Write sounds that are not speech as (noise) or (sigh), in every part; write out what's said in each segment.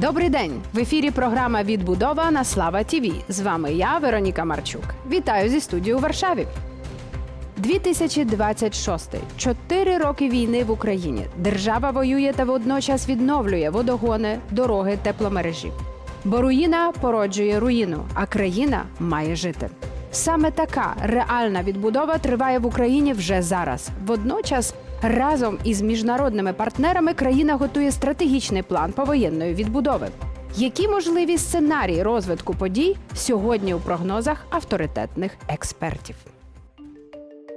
Добрий день! В ефірі програма Відбудова на Слава Тіві. З вами я, Вероніка Марчук. Вітаю зі студії у Варшаві. 2026. Чотири роки війни в Україні. Держава воює та водночас відновлює водогони, дороги, тепломережі. Бо руїна породжує руїну, а країна має жити. Саме така реальна відбудова триває в Україні вже зараз. Водночас, разом із міжнародними партнерами країна готує стратегічний план повоєнної відбудови. Які можливі сценарії розвитку подій сьогодні у прогнозах авторитетних експертів?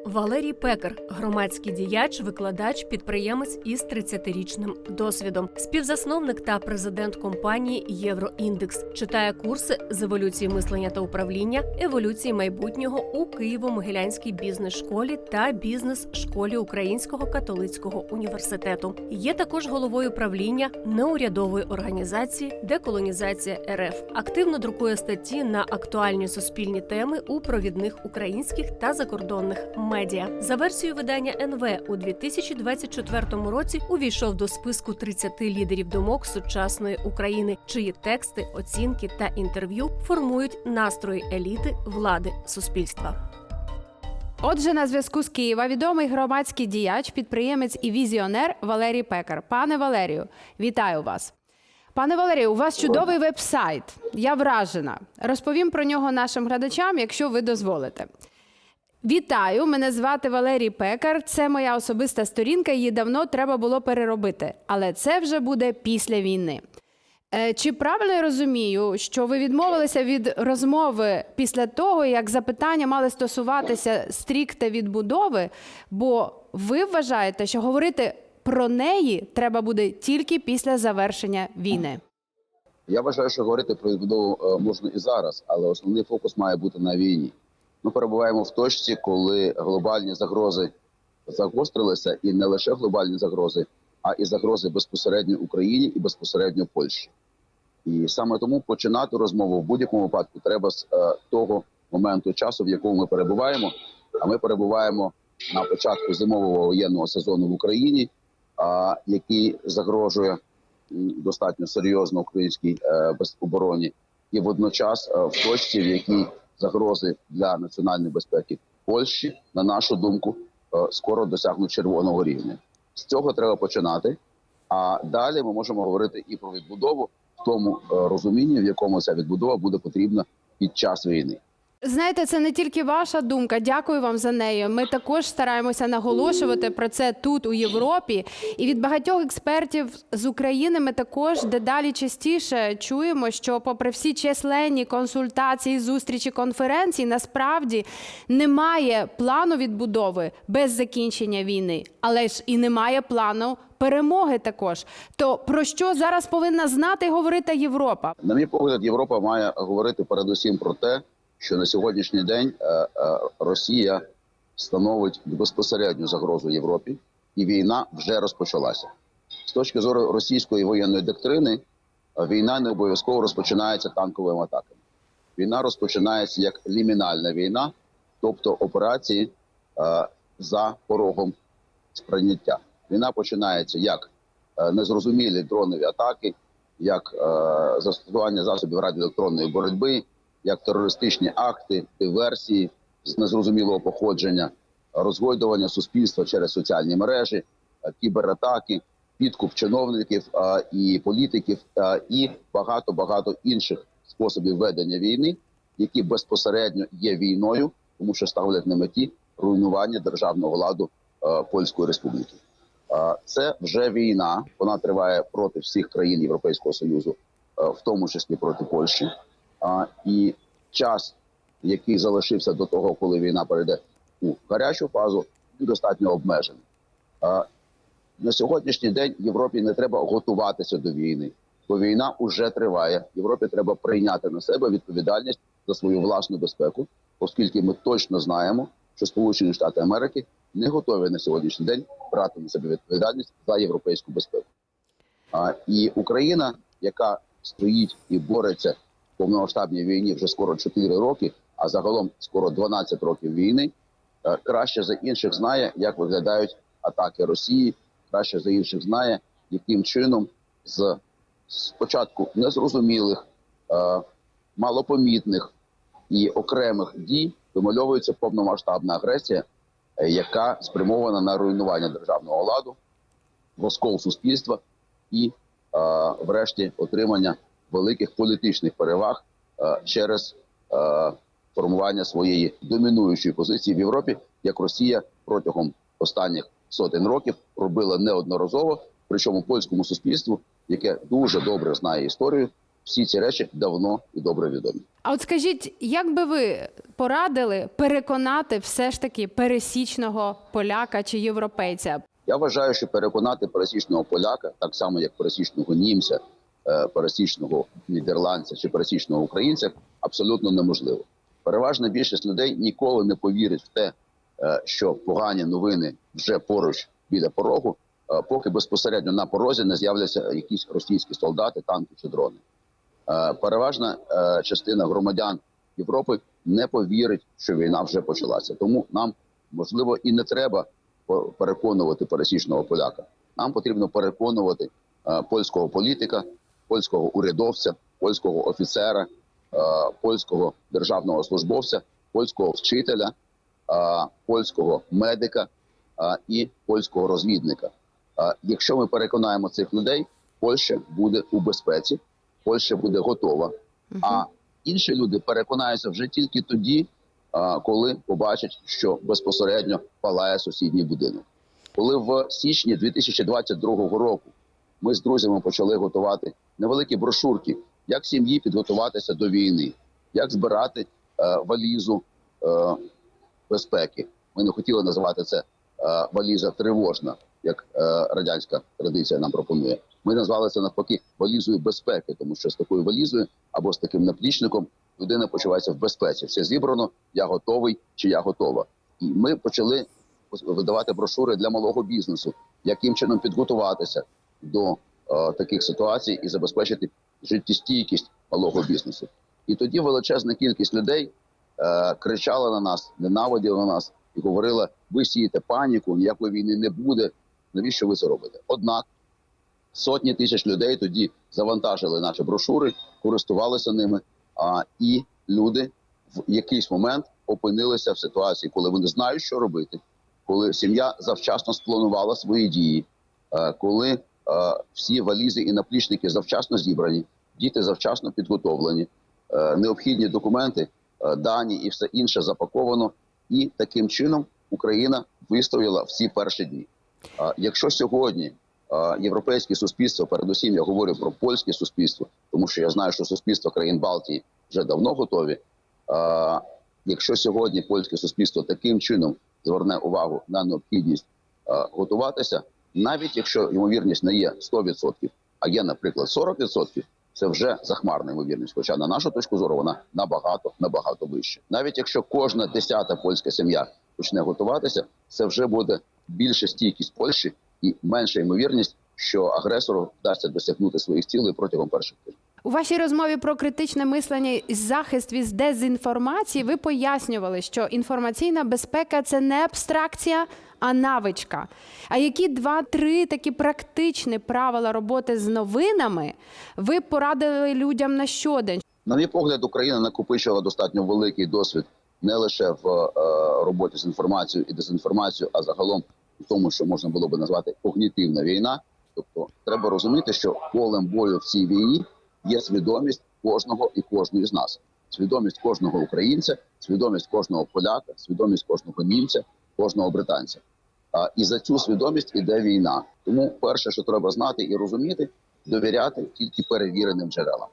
Валерій Пекар, громадський діяч, викладач, підприємець із 30-річним досвідом, співзасновник та президент компанії Євроіндекс, читає курси з еволюції мислення та управління, еволюції майбутнього у Києво-Могилянській бізнес-школі та бізнес-школі Українського католицького університету. Є також головою правління неурядової організації Деколонізація РФ. Активно друкує статті на актуальні суспільні теми у провідних українських та закордонних медіа. За версією видання НВ у 2024 році увійшов до списку 30 лідерів думок сучасної України, чиї тексти, оцінки та інтерв'ю формують настрої еліти, влади, суспільства. Отже, на зв'язку з Києва відомий громадський діяч, підприємець і візіонер Валерій Пекар. Пане Валерію, вітаю вас. Пане Валерію, у вас чудовий веб-сайт. Я вражена. Розповім про нього нашим глядачам, якщо ви дозволите. Вітаю! Мене звати Валерій Пекар. Це моя особиста сторінка. Її давно треба було переробити, але це вже буде після війни. Е, Чи правильно я розумію, що ви відмовилися від розмови після того, як запитання мали стосуватися стрікте відбудови? Бо ви вважаєте, що говорити про неї треба буде тільки після завершення війни? Я вважаю, що говорити про відбудову е, можна і зараз, але основний фокус має бути на війні. Ми перебуваємо в точці, коли глобальні загрози загострилися, і не лише глобальні загрози, а і загрози безпосередньо Україні і безпосередньо Польщі. І саме тому починати розмову в будь-якому випадку треба з е, того моменту часу, в якому ми перебуваємо. А ми перебуваємо на початку зимового воєнного сезону в Україні, а, який загрожує достатньо серйозно українській е, безобороні, і водночас е, в точці, в якій загрози для національної безпеки Польщі, на нашу думку, е, скоро досягнуть червоного рівня. З цього треба починати. А далі ми можемо говорити і про відбудову в тому е, розумінні, в якому ця відбудова буде потрібна під час війни. Знаєте, це не тільки ваша думка. Дякую вам за нею. Ми також стараємося наголошувати про це тут у Європі. І від багатьох експертів з України ми також дедалі частіше чуємо, що, попри всі численні консультації, зустрічі, конференції, насправді немає плану відбудови без закінчення війни, але ж і немає плану перемоги також. То про що зараз повинна знати і говорити Європа? На мій погляд, Європа має говорити передусім про те, що на сьогоднішній день е, е, Росія становить безпосередню загрозу Європі, і війна вже розпочалася. З точки зору російської воєнної доктрини, е, війна не обов'язково розпочинається танковими атаками. Війна розпочинається як лімінальна війна, тобто операції за порогом сприйняття. Війна починається як незрозумілі дронові атаки, як застосування засобів радіоелектронної боротьби, як терористичні акти, диверсії з незрозумілого походження, розгойдування суспільства через соціальні мережі, е, кібератаки, підкуп чиновників е, і політиків, е, і багато багато інших способів ведення війни, які безпосередньо є війною, тому що ставлять на меті руйнування державного ладу Польської республіки. Це вже війна. Вона триває проти всіх країн Європейського союзу, в тому числі проти Польщі. А, і час, який залишився до того, коли війна перейде у гарячу фазу, він достатньо обмежений. А, на сьогоднішній день Європі не треба готуватися до війни, бо війна вже триває. Європі треба прийняти на себе відповідальність за свою власну безпеку, оскільки ми точно знаємо, що Сполучені Штати Америки не готові на сьогоднішній день брати на себе відповідальність за європейську безпеку. А, і Україна, яка стоїть і бореться повномасштабній війні вже скоро 4 роки, а загалом скоро 12 років війни, е, краще за інших знає, як виглядають атаки Росії, краще за інших знає, яким чином з спочатку незрозумілих, е, малопомітних і окремих дій вимальовується повномасштабна агресія, е, яка спрямована на руйнування державного ладу, розкол суспільства і, врешті, отримання великих політичних переваг е, через е, формування своєї домінуючої позиції в Європі, як Росія протягом останніх сотень років робила неодноразово. Причому польському суспільству, яке дуже добре знає історію, всі ці речі давно і добре відомі. А от скажіть, як би ви порадили переконати все ж таки пересічного поляка чи європейця? Я вважаю, що переконати пересічного поляка, так само як пересічного німця, пересічного нідерландця чи пересічного українця, абсолютно неможливо. Переважна більшість людей ніколи не повірить в те, е, що погані новини вже поруч біля порогу, е, поки безпосередньо на порозі не з'являться якісь російські солдати, танки чи дрони. Е, Переважна е, частина громадян Європи не повірить, що війна вже почалася. Тому нам можливо і не треба переконувати пересічного поляка. Нам потрібно переконувати е, польського політика, польського урядовця, польського офіцера, е, польського державного службовця, польського вчителя, е, польського медика е, і польського розвідника. Якщо ми переконаємо цих людей, Польща буде у безпеці, Польща буде готова. А інші люди переконаються вже тільки тоді, коли побачать, що безпосередньо палає сусідній будинок. Коли в січні 2022 року ми з друзями почали готувати невеликі брошурки, як сім'ї підготуватися до війни, як збирати е, валізу е, безпеки. Ми не хотіли називати це е, валіза тривожна, як е, радянська традиція нам пропонує. Ми назвали це навпаки валізою безпеки, тому що з такою валізою або з таким наплічником людина почувається в безпеці. Все зібрано, я готовий чи я готова. І ми почали видавати брошури для малого бізнесу, яким чином підготуватися до таких ситуацій і забезпечити життєстійкість малого бізнесу. І тоді величезна кількість людей е, кричала на нас, ненавиділа нас і говорила: ви сієте паніку, ніякої війни не буде. Навіщо ви це робите? Однак сотні тисяч людей тоді завантажили наші брошури, користувалися ними. А і люди в якийсь момент опинилися в ситуації, коли вони знають, що робити, коли сім'я завчасно спланувала свої дії, е, коли е, всі валізи і наплічники завчасно зібрані, діти завчасно підготовлені, е, необхідні документи, е, дані і все інше запаковано. І таким чином Україна вистояла всі перші дні. Якщо сьогодні е, європейське суспільство, передусім я говорю про польське суспільство, тому що я знаю, що суспільство країн Балтії вже давно готові. Е, Якщо сьогодні польське суспільство таким чином зверне увагу на необхідність е, готуватися, навіть якщо ймовірність не є 100%, а є, наприклад, 40%, це вже захмарна ймовірність. Хоча на нашу точку зору вона набагато набагато вища. Навіть якщо кожна десята польська сім'я почне готуватися, це вже буде більша стійкість Польщі і менша ймовірність, що агресору вдасться досягнути своїх цілей протягом перших тижнів. У вашій розмові про критичне мислення і захист від дезінформації ви пояснювали, що інформаційна безпека це не абстракція, а навичка. А які два-три такі практичні правила роботи з новинами ви порадили людям на щодень? На мій погляд, Україна накопичила достатньо великий досвід не лише в е, роботі з інформацією і дезінформацією, а загалом в тому, що можна було би назвати когнітивна війна. Тобто, треба розуміти, що полем бою в цій війні є свідомість кожного і кожної з нас, свідомість кожного українця, свідомість кожного поляка, свідомість кожного німця, кожного британця. А, і за цю свідомість іде війна. Тому перше, що треба знати і розуміти, довіряти тільки перевіреним джерелам.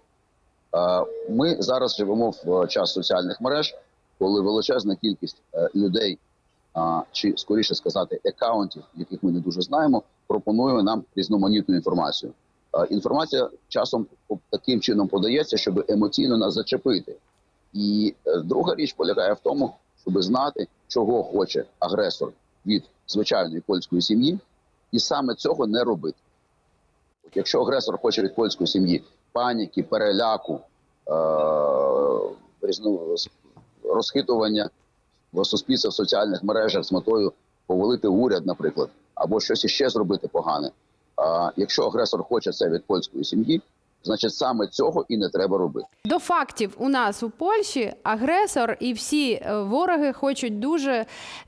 Е, Ми зараз живемо в час соціальних мереж, коли величезна кількість е, людей, чи скоріше сказати, екаунтів, яких ми не дуже знаємо, пропонує нам різноманітну інформацію. Е, Інформація часом таким чином подається, щоб емоційно нас зачепити. І е, друга річ полягає в тому, щоб знати, чого хоче агресор від звичайної польської сім'ї, і саме цього не робити. Якщо агресор хоче від польської сім'ї паніки, переляку, е- в суспільстві в соціальних мережах з метою повалити уряд, наприклад, або щось іще зробити погане. Якщо агресор хоче це від польської сім'ї, значить саме цього і не треба робити. До фактів у нас у Польщі агресор і всі е, вороги хочуть дуже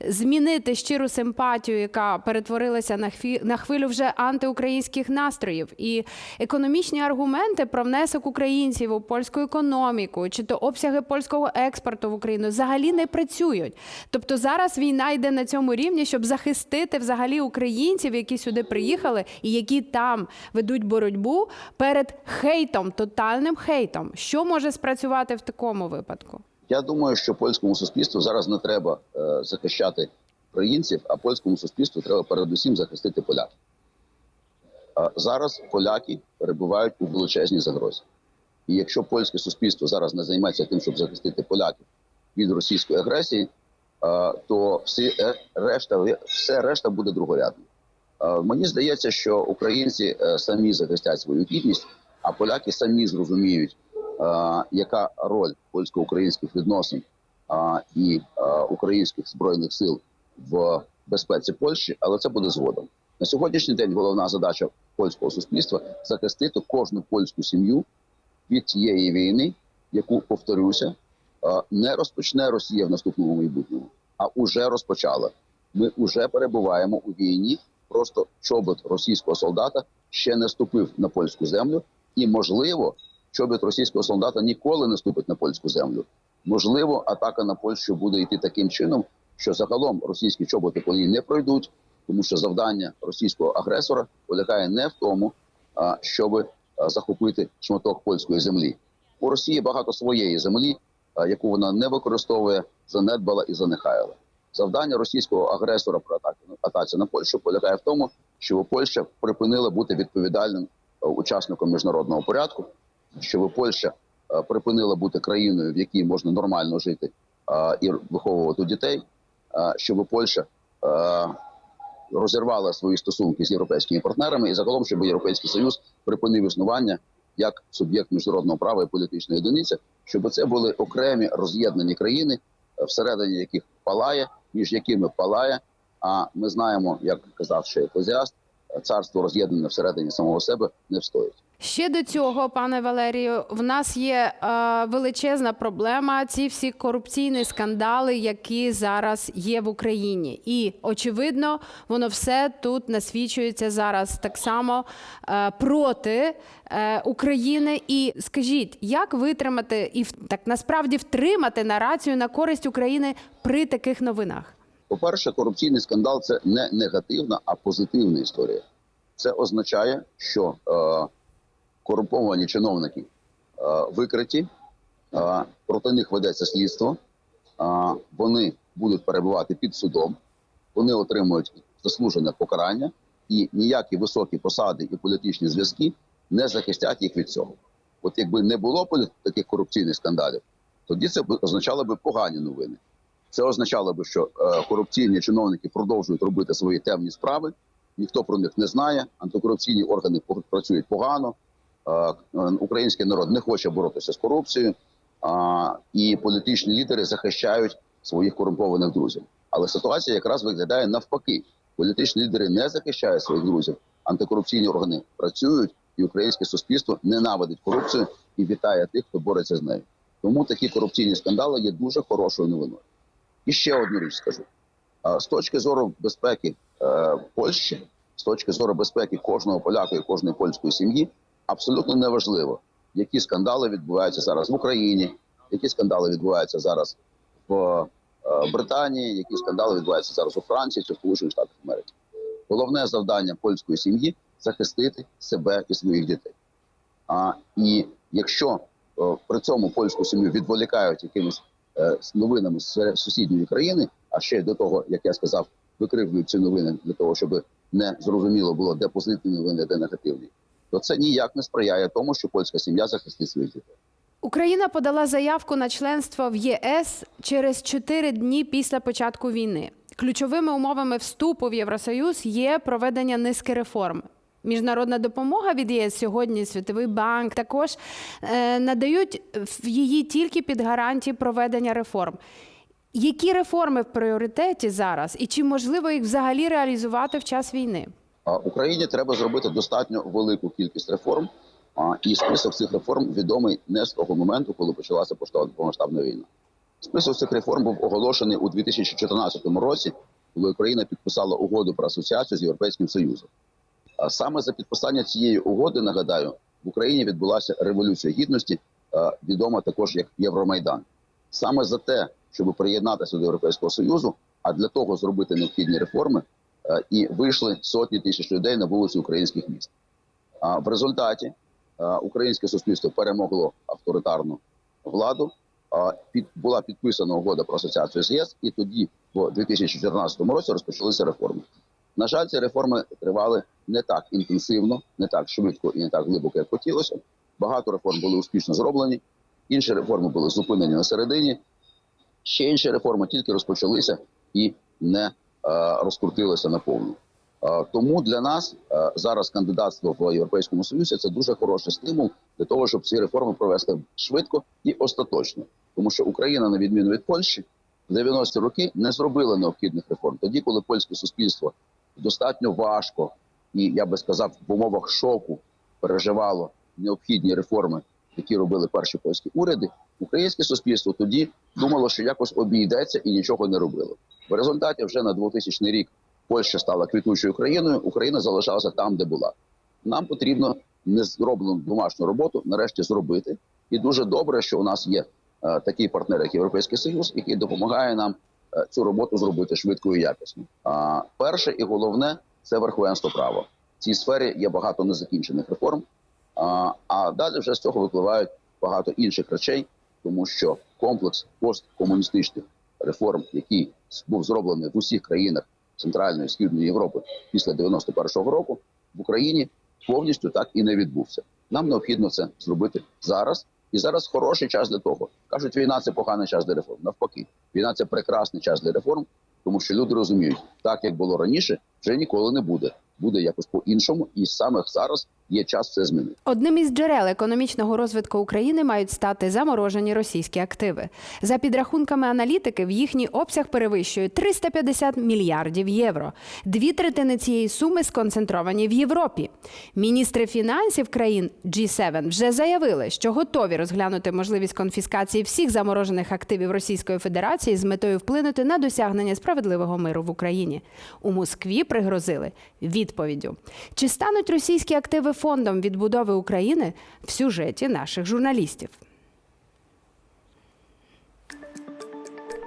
змінити щиру симпатію, яка перетворилася на хві- на хвилю вже антиукраїнських настроїв. І економічні аргументи про внесок українців у польську економіку чи то обсяги польського експорту в Україну взагалі не працюють. Тобто зараз війна йде на цьому рівні, щоб захистити взагалі українців, які сюди приїхали і які там ведуть боротьбу перед хейтом, тотальним хейтом. Що може спрацювати в такому випадку? Я думаю, що польському суспільству зараз не треба е, захищати українців, а польському суспільству треба передусім захистити поляків. Е, зараз поляки перебувають у величезній загрозі. І якщо польське суспільство зараз не займеться тим, щоб захистити поляків від російської агресії, е, то всі е, решта, все решта буде другорядним. Е, Мені здається, що українці е, самі захистять свою гідність, а поляки самі зрозуміють, е, яка роль польсько-українських відносин е, і е, українських збройних сил в безпеці Польщі, але це буде згодом. На сьогоднішній день головна задача польського суспільства захистити кожну польську сім'ю від тієї війни, яку повторюся, не розпочне Росія в наступному майбутньому, а уже розпочала. Ми вже перебуваємо у війні. Просто чобот російського солдата ще не ступив на польську землю, і можливо, чобіт російського солдата ніколи не ступить на польську землю. Можливо, атака на Польщу буде йти таким чином, що загалом російські чоботи по ній не пройдуть, тому що завдання російського агресора полягає не в тому, щоб захопити шматок польської землі. У Росії багато своєї землі, яку вона не використовує, занедбала і занехаяла. Завдання російського агресора про атаки атаці на Польщу полягає в тому, щоб Польща припинила бути відповідальним учасником міжнародного порядку, щоб Польща е, припинила бути країною, в якій можна нормально жити е, і виховувати дітей, е, щоб Польща е, розірвала свої стосунки з європейськими партнерами, і загалом, щоб Європейський Союз припинив існування як суб'єкт міжнародного права і політичної одиниці, щоб це були окремі роз'єднані країни, е, всередині яких палає, між якими палає. А ми знаємо, як казав ще еклезіаст, е, царство роз'єднане всередині самого себе не встоїть. Ще до цього, пане Валерію, в нас є е, величезна проблема. Ці всі корупційні скандали, які зараз є в Україні, і очевидно, воно все тут насвічується зараз так само е, проти е, України. І скажіть, як витримати і так насправді втримати нарацію на користь України при таких новинах? По-перше, корупційний скандал це не негативна, а позитивна історія. Це означає, що е, корумповані чиновники е, викриті, е, проти них ведеться слідство, е, вони будуть перебувати під судом, вони отримують заслужене покарання, і ніякі високі посади і політичні зв'язки не захистять їх від цього. От якби не було таких корупційних скандалів, тоді це б означало би погані новини. Це означало би, що е, корупційні чиновники продовжують робити свої темні справи. Ніхто про них не знає. Антикорупційні органи працюють погано. Е, український народ не хоче боротися з корупцією, і політичні лідери захищають своїх корумпованих друзів. Але ситуація якраз виглядає навпаки. Політичні лідери не захищають своїх друзів. Антикорупційні органи працюють, і українське суспільство ненавидить корупцію і вітає тих, хто бореться з нею. Тому такі корупційні скандали є дуже хорошою новиною. І ще одну річ скажу: з точки зору безпеки е, Польщі, з точки зору безпеки кожного поляка і кожної польської сім'ї, абсолютно неважливо, які скандали відбуваються зараз в Україні, які скандали відбуваються зараз в е, Британії, які скандали відбуваються зараз у Франції чи в Сполучених Штатах Америки. Головне завдання польської сім'ї захистити себе і своїх дітей. А і якщо е, при цьому польську сім'ю відволікають якимись з новинами з сусідньої країни, а ще до того, як я сказав, викривлюють ці новини для того, щоб не зрозуміло було, де позитивні новини, де негативні, то це ніяк не сприяє тому, що польська сім'я захистить своїх дітей. Україна подала заявку на членство в ЄС через 4 дні після початку війни. Ключовими умовами вступу в Євросоюз є проведення низки реформ. Міжнародна допомога від ЄС сьогодні, Світовий банк також е, надають її тільки під гарантії проведення реформ. Які реформи в пріоритеті зараз, і чи можливо їх взагалі реалізувати в час війни? Україні треба зробити достатньо велику кількість реформ і список цих реформ відомий не з того моменту, коли почалася повномасштабна війна. Список цих реформ був оголошений у 2014 році, коли Україна підписала угоду про асоціацію з Європейським Союзом. А саме за підписання цієї угоди, нагадаю, в Україні відбулася революція гідності, відома також як Євромайдан. Саме за те, щоб приєднатися до Європейського Союзу, а для того зробити необхідні реформи, і вийшли сотні тисяч людей на вулиці українських міст. А в результаті українське суспільство перемогло авторитарну владу. Під була підписана угода про асоціацію з ЄС, і тоді, в 2014 році, розпочалися реформи. На жаль, ці реформи тривали не так інтенсивно, не так швидко і не так глибоко, як хотілося. Багато реформ були успішно зроблені, інші реформи були зупинені на середині. Ще інші реформи тільки розпочалися і не е, розкрутилися наповну. Е, тому для нас е, зараз кандидатство в Європейському Союзі це дуже хороший стимул для того, щоб ці реформи провести швидко і остаточно. Тому що Україна, на відміну від Польщі, в 90-ті роки не зробила необхідних реформ. Тоді, коли польське суспільство достатньо важко і я би сказав, в умовах шоку переживало необхідні реформи, які робили перші польські уряди, українське суспільство тоді думало, що якось обійдеться і нічого не робило. В результаті вже на 2000 рік Польща стала квітучою країною, Україна залишалася там, де була. Нам потрібно не зроблену домашню роботу нарешті зробити. І дуже добре, що у нас є е, такий партнер, як Європейський Союз, який допомагає нам цю роботу зробити швидко і якісно. А перше і головне це верховенство права. В цій сфері є багато незакінчених реформ. А, а далі вже з цього випливають багато інших речей, тому що комплекс посткомуністичних реформ, який був зроблений в усіх країнах Центральної і Східної Європи після 91-го року, в Україні повністю так і не відбувся. Нам необхідно це зробити зараз. І зараз хороший час для того. Кажуть, війна це поганий час для реформ. Навпаки, війна це прекрасний час для реформ, тому що люди розуміють, так як було раніше, вже ніколи не буде. Буде якось по-іншому, і саме зараз є час це змінити. Одним із джерел економічного розвитку України мають стати заморожені російські активи. За підрахунками аналітиків, їхній обсяг перевищує 350 мільярдів євро. Дві третини цієї суми сконцентровані в Європі. Міністри фінансів країн G7 вже заявили, що готові розглянути можливість конфіскації всіх заморожених активів Російської Федерації з метою вплинути на досягнення справедливого миру в Україні. У Москві пригрозили відповіддю. Чи стануть російські активи фондом відбудови України в сюжеті наших журналістів?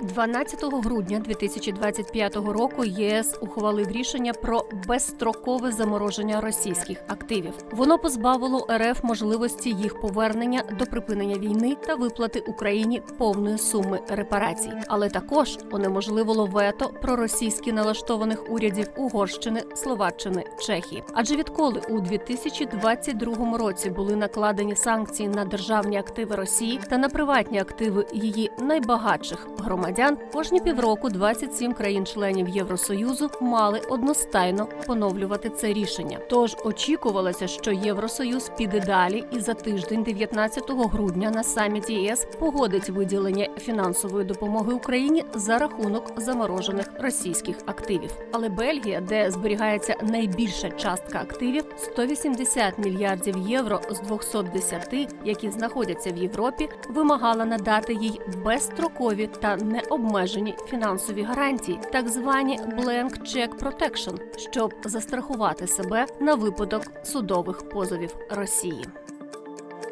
12 грудня 2025 року ЄС ухвалив рішення про безстрокове замороження російських активів. Воно позбавило РФ можливості їх повернення до припинення війни та виплати Україні повної суми репарацій, але також унеможливило вето проросійськи налаштованих урядів Угорщини, Словаччини, Чехії. Адже відколи у 2022 році були накладені санкції на державні активи Росії та на приватні активи її найбагатших громадян, кожні півроку 27 країн-членів Євросоюзу мали одностайно поновлювати це рішення. Тож очікувалося, що Євросоюз піде далі, і за тиждень, 19 грудня, на саміті ЄС погодить виділення фінансової допомоги Україні за рахунок заморожених російських активів. Але Бельгія, де зберігається найбільша частка активів 180 мільярдів євро з 210, які знаходяться в Європі, вимагала надати їй безстрокові та необмежені фінансові гарантії, так звані blank check protection, щоб застрахувати себе на випадок судових позовів Росії.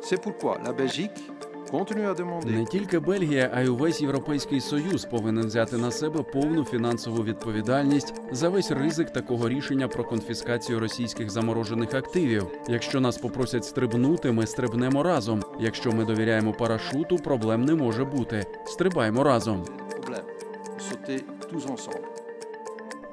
C'est pourquoi la Belgique Не тільки Бельгія, а й увесь європейський союз повинен взяти на себе повну фінансову відповідальність за весь ризик такого рішення про конфіскацію російських заморожених активів. Якщо нас попросять стрибнути, ми стрибнемо разом. Якщо ми довіряємо парашуту, проблем не може бути. Стрибаймо разом. problème.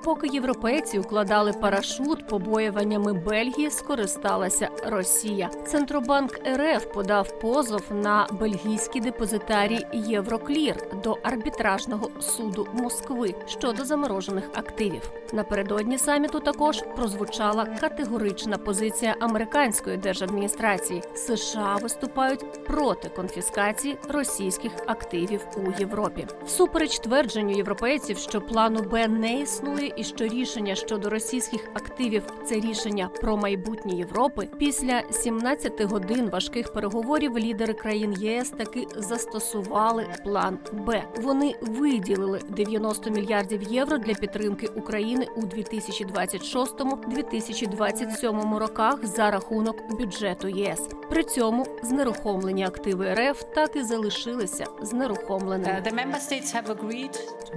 Поки європейці укладали парашут, побоюваннями Бельгії скористалася Росія. Центробанк РФ подав позов на бельгійський депозитарій Євроклір до арбітражного суду Москви щодо заморожених активів. Напередодні саміту також прозвучала категорична позиція американської держадміністрації. США виступають проти конфіскації російських активів у Європі. Всупереч твердженню європейців, що плану Б не існує вважає, і що рішення щодо російських активів це рішення про майбутнє Європи. Після 17 годин важких переговорів лідери країн ЄС таки застосували план Б. Вони виділили 90 мільярдів євро для підтримки України у 2026-2027 роках за рахунок бюджету ЄС. При цьому знерухомлені активи РФ так і залишилися знерухомленими.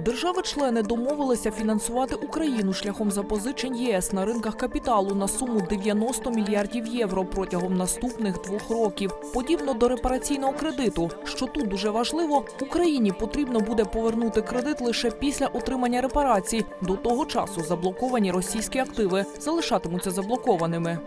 Держави-члени домовилися фінансувати Україну шляхом запозичень ЄС на ринках капіталу на суму 90 мільярдів євро протягом наступних двох років. Подібно до репараційного кредиту, що тут дуже важливо, Україні потрібно буде повернути кредит лише після отримання репарацій. До того часу заблоковані російські активи залишатимуться заблокованими.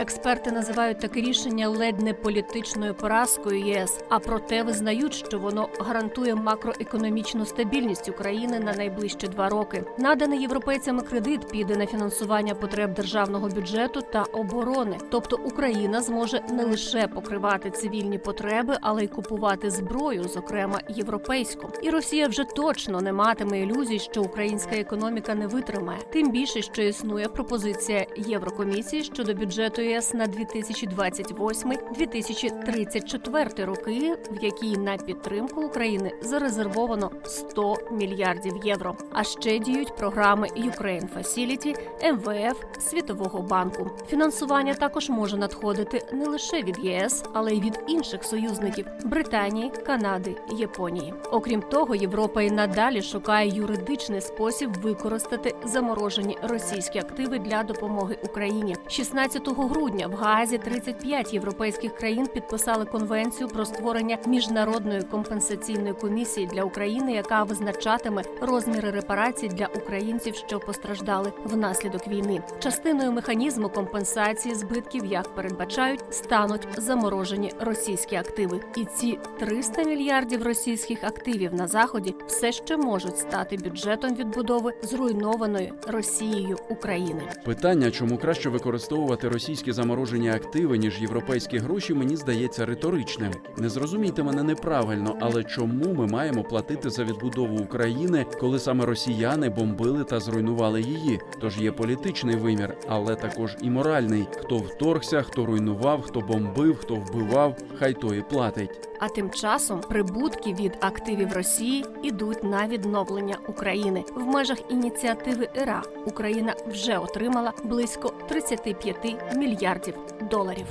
Експерти називають таке рішення ледь не політичною поразкою ЄС, а проте визнають, що воно гарантує макроекономічну стабільність України на найближчі два роки. Наданий європейцями кредит піде на фінансування потреб державного бюджету та оборони. Тобто Україна зможе не лише покривати цивільні потреби, але й купувати зброю, зокрема європейську. І Росія вже точно не матиме ілюзій, що українська економіка не витримає. Тим більше, що існує пропозиція Єврокомісії щодо бюджету ЄС на 2028-2034 роки, в якій на підтримку України зарезервовано 100 мільярдів євро. А ще діють програми Ukraine Facility, МВФ, Світового банку. Фінансування також може надходити не лише від ЄС, але й від інших союзників Британії, Канади, Японії. Окрім того, Європа і надалі шукає юридичний спосіб використати заморожені російські активи для допомоги Україні. 16 грудня в Гаазі 35 європейських країн підписали конвенцію про створення міжнародної компенсаційної комісії для України, яка визначатиме розміри репарацій для українців, що постраждали внаслідок війни. Частиною механізму компенсації збитків, як передбачають, стануть заморожені російські активи. І ці 300 мільярдів російських активів на заході все ще можуть стати бюджетом відбудови зруйнованої Росією України. Питання, чому краще використовувати російські заморожені активи ніж європейські гроші, мені здається риторичним. Не зрозумійте мене неправильно, але чому ми маємо платити за відбудову України, коли саме росіяни бомбили та зруйнували її? Тож є політичний вимір, але також і моральний. Хто вторгся, хто руйнував, хто бомбив, хто вбивав, хай той і платить. А тим часом прибутки від активів Росії ідуть на відновлення України в межах ініціативи ІРА. Україна вже отримала близько 35 мільярдів доларів.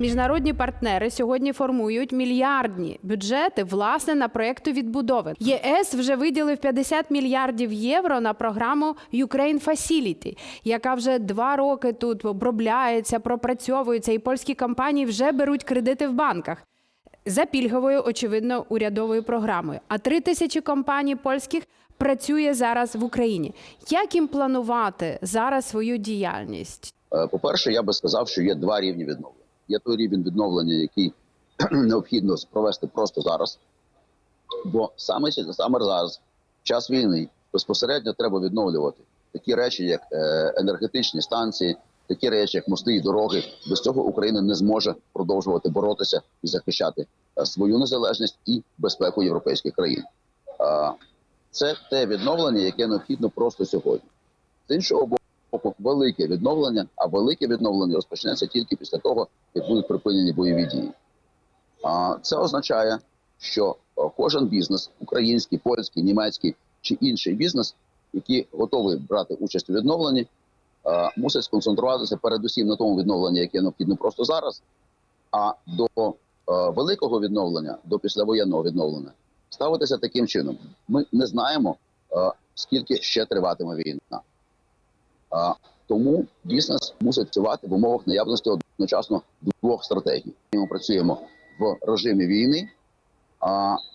Міжнародні партнери сьогодні формують мільярдні бюджети власне на проекти відбудови. ЄС вже виділив 50 мільярдів євро на програму Ukraine Facility, яка вже два роки тут обробляється, пропрацьовується, і польські компанії вже беруть кредити в банках. За пільговою, очевидно, урядовою програмою. А три тисячі компаній польських працює зараз в Україні. Як їм планувати зараз свою діяльність? Е, По-перше, я би сказав, що є два рівні відновлення. Є той рівень відновлення, який (clears throat) необхідно провести просто зараз. Бо саме, саме зараз, час війни, безпосередньо треба відновлювати такі речі, як е, енергетичні станції, такі речі, як мости і дороги. Без цього Україна не зможе продовжувати боротися і захищати е, свою незалежність і безпеку європейських країн. Це те відновлення, яке необхідно просто сьогодні. З іншого боку, велике відновлення, а велике відновлення розпочнеться тільки після того, як будуть припинені бойові дії. Це означає, що е, кожен бізнес, український, польський, німецький чи інший бізнес, які готові брати участь у відновленні, мусить сконцентруватися передусім на тому відновленні, яке необхідно просто зараз. А до е, великого відновлення, до післявоєнного відновлення, ставитися таким чином. Ми не знаємо, е, скільки ще триватиме війна. Тому бізнес мусить працювати в умовах наявності одночасно двох стратегій. Ми працюємо в режимі війни,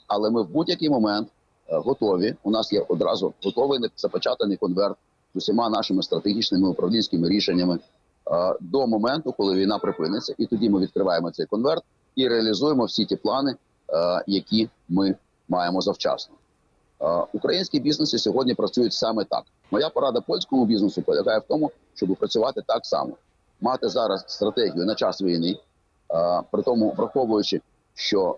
але ми в будь-який момент е, готові. У нас є одразу готовий запечатаний конверт з усіма нашими стратегічними управлінськими рішеннями до моменту, коли війна припиниться, і тоді ми відкриваємо цей конверт і реалізуємо всі ті плани, які ми маємо завчасно. Українські бізнеси сьогодні працюють саме так. Моя порада польському бізнесу полягає в тому, щоб працювати так само, мати зараз стратегію на час війни, при тому враховуючи, що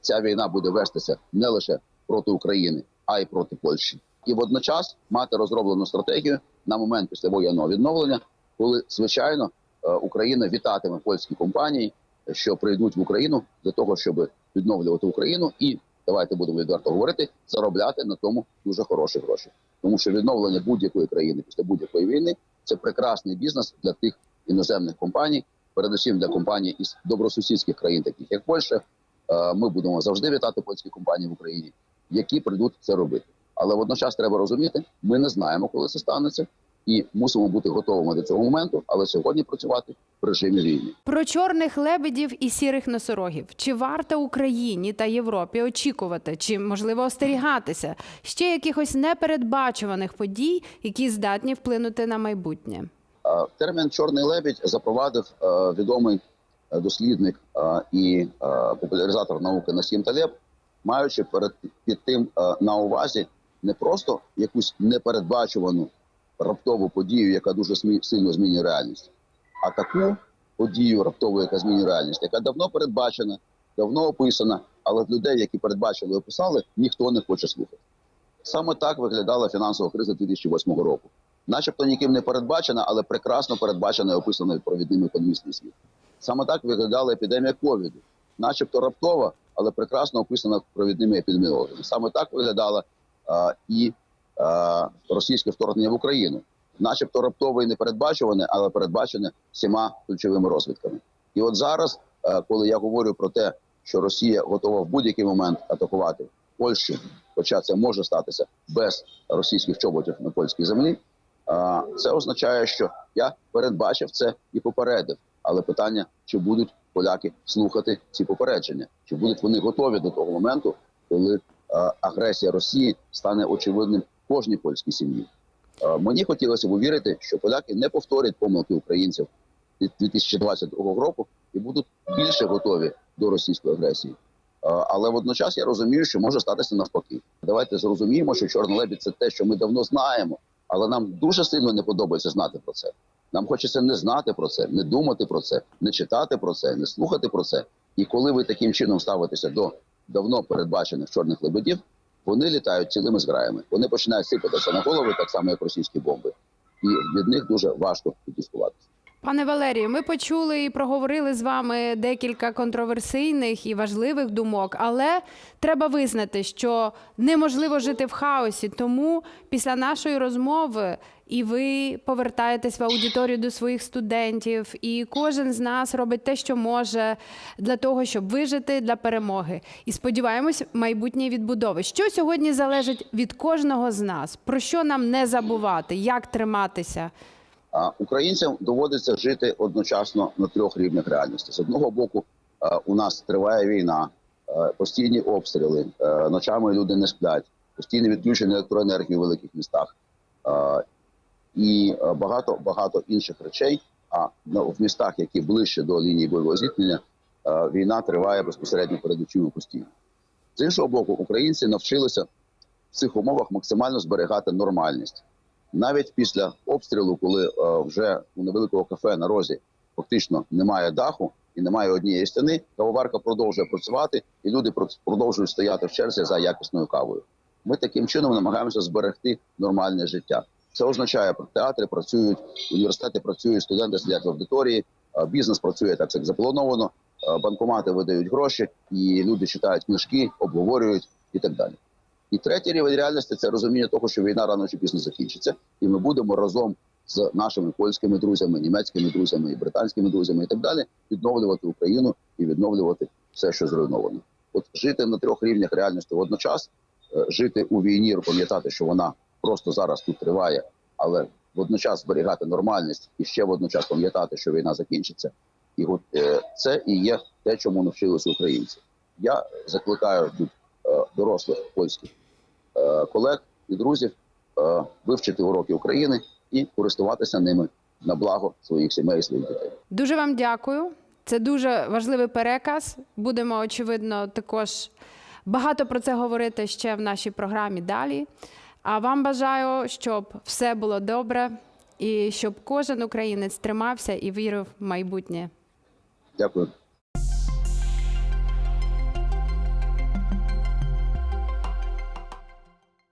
ця війна буде вестися не лише проти України, а й проти Польщі, і водночас мати розроблену стратегію на момент післявоєнного відновлення, коли звичайно е, Україна вітатиме польські компанії, що прийдуть в Україну для того, щоб відновлювати Україну, і давайте будемо відверто говорити, заробляти на тому дуже хороші гроші. Тому що відновлення будь-якої країни після будь-якої війни це прекрасний бізнес для тих іноземних компаній, передусім для компаній із добросусідських країн, таких як Польща. Е, Ми будемо завжди вітати польські компанії в Україні, які прийдуть це робити. Але водночас треба розуміти, ми не знаємо, коли це станеться, і мусимо бути готовими до цього моменту. Але сьогодні працювати в режимі війни. Про чорних лебедів і сірих носорогів. Чи варто Україні та Європі очікувати, чи можливо остерігатися ще якихось непередбачуваних подій, які здатні вплинути на майбутнє? Термін чорний лебідь запровадив відомий дослідник і популяризатор науки Насім Талеб, маючи перед під тим на увазі не просто якусь непередбачувану раптову подію, яка дуже сильно змінює реальність, а таку подію раптову, яка змінює реальність, яка давно передбачена, давно описана, але людей, які передбачили і описали, ніхто не хоче слухати. Саме так виглядала фінансова криза 2008 року начебто ніким не передбачена, але прекрасно передбачена і описана провідними економістами світу. Саме так виглядала епідемія ковіду, начебто раптова, але прекрасно описана провідними епідеміологами. Саме так виглядала і російське вторгнення в Україну, начебто раптове і непередбачуване, але передбачене всіма ключовими розвідками. І от зараз, коли я говорю про те, що Росія готова в будь-який момент атакувати Польщу, хоча це може статися без російських чоботів на польській землі. Це означає, що я передбачив це і попередив. Але питання, чи будуть поляки слухати ці попередження, чи будуть вони готові до того моменту, коли агресія Росії стане очевидним кожній польській сім'ї. Мені хотілося б увірити, що поляки не повторять помилки українців від 2022 року і будуть більше готові до російської агресії. Але водночас я розумію, що може статися навпаки. Давайте зрозуміємо, що чорний лебідь це те, що ми давно знаємо, але нам дуже сильно не подобається знати про це. Нам хочеться не знати про це, не думати про це, не читати про це, не слухати про це. І коли ви таким чином ставитеся до давно передбачених чорних лебедів, вони літають цілими зграями. Вони починають сипатися на голови, так само як російські бомби, і від них дуже важко відіскуватися. Пане Валерію, ми почули і проговорили з вами декілька контроверсійних і важливих думок, але треба визнати, що неможливо жити в хаосі. Тому після нашої розмови і ви повертаєтесь в аудиторію до своїх студентів, і кожен з нас робить те, що може для того, щоб вижити для перемоги. І сподіваємось, майбутньої відбудови. Що сьогодні залежить від кожного з нас? Про що нам не забувати? Як триматися? Українцям доводиться жити одночасно на трьох рівнях реальності. З одного боку, е, у нас триває війна, е, постійні обстріли, е, ночами люди не сплять, постійне відключення електроенергії у великих містах і багато багато інших речей. А в містах, які ближче до лінії бойового зіткнення, війна триває безпосередньо перед очима постійно. З іншого боку, українці навчилися в цих умовах максимально зберігати нормальність навіть після обстрілу, коли е, вже у невеликого кафе на розі фактично немає даху і немає однієї стіни, кавоварка продовжує працювати, і люди про- продовжують стояти в черзі за якісною кавою. Ми таким чином намагаємося зберегти нормальне життя. Це означає, що театри працюють, університети працюють, студенти сидять в аудиторії, е, бізнес працює так, як заплановано, е, банкомати видають гроші, і люди читають книжки, обговорюють і так далі. І третій рівень реальності це розуміння того, що війна рано чи пізно закінчиться, і ми будемо разом з нашими польськими друзями, німецькими друзями і британськими друзями, і так далі, відновлювати Україну і відновлювати все, що зруйновано. От жити на трьох рівнях реальності водночас, е, жити у війні, пам'ятати, що вона просто зараз тут триває, але водночас зберігати нормальність і ще водночас пам'ятати, що війна закінчиться. І от е, це і є те, чому навчилися українці. Я закликаю тут е, дорослих польських колег і друзів е, вивчити уроки України і користуватися ними на благо своїх сімей і своїх дітей. Дуже вам дякую. Це дуже важливий переказ. Будемо очевидно також багато про це говорити ще в нашій програмі далі. А вам бажаю, щоб все було добре і щоб кожен українець тримався і вірив в майбутнє. Дякую.